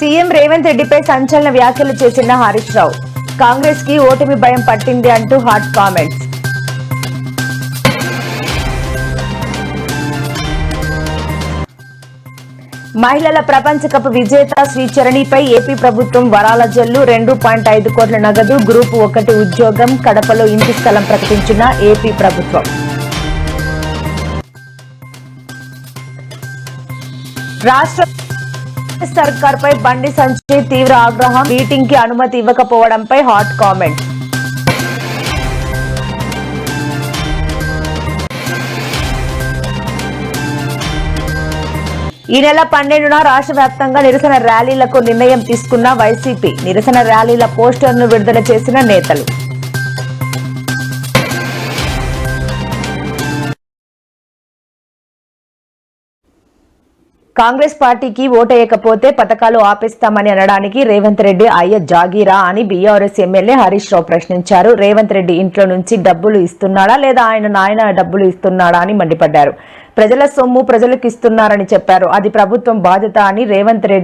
CM Revanth రెడ్డిపై సంచలన వ్యాఖ్యలు చేసిన హరీష్ రావు. కాంగ్రెస్కి ఓటమి భయం పట్టింది అంటూ హాట్ కామెంట్స్. మహిళల ప్రపంచ కప్ విజేత శ్రీచరణిపై ఏపీ ప్రభుత్వం వరాల జల్లు. రెండు పాయింట్ ఐదు కోట్ల నగదు గ్రూప్ ఒకటి ఉద్యోగం కడపలో ఇంటి స్థలం ప్రకటించిన ఏపీ ప్రభుత్వం. రాష్ట్ర సర్కార్ పై బండి సంజయ్ తీవ్ర ఆగ్రహం మీటింగ్కి అనుమతి ఇవ్వకపోవడంపై హాట్ కామెంట్. ఈ నెల పన్నెండున రాష్ట్ర వ్యాప్తంగా నిరసన ర్యాలీలకు నిర్ణయం తీసుకున్న వైసీపీ నిరసన ర్యాలీల పోస్టర్ను విడుదల చేసిన నేతలు. కాంగ్రెస్ పార్టీకి ఓటేయకపోతే పథకాలు ఆపేస్తామని అనడానికి రేవంత్ రెడ్డి అయ్య జాగీరా అని బీఆర్ఎస్ ఎమ్మెల్యే హరీష్ రావు ప్రశ్నించారు. రేవంత్ రెడ్డి ఇంట్లో నుంచి డబ్బులు ఇస్తున్నాడా లేదా ఆయన నాయన డబ్బులు ఇస్తున్నాడా అని మండిపడ్డారు. ప్రజల సొమ్ము ప్రజలకు ఇస్తున్నారని చెప్పారు. అది ప్రభుత్వం బాధ్యత అని రేవంత్ రెడ్డి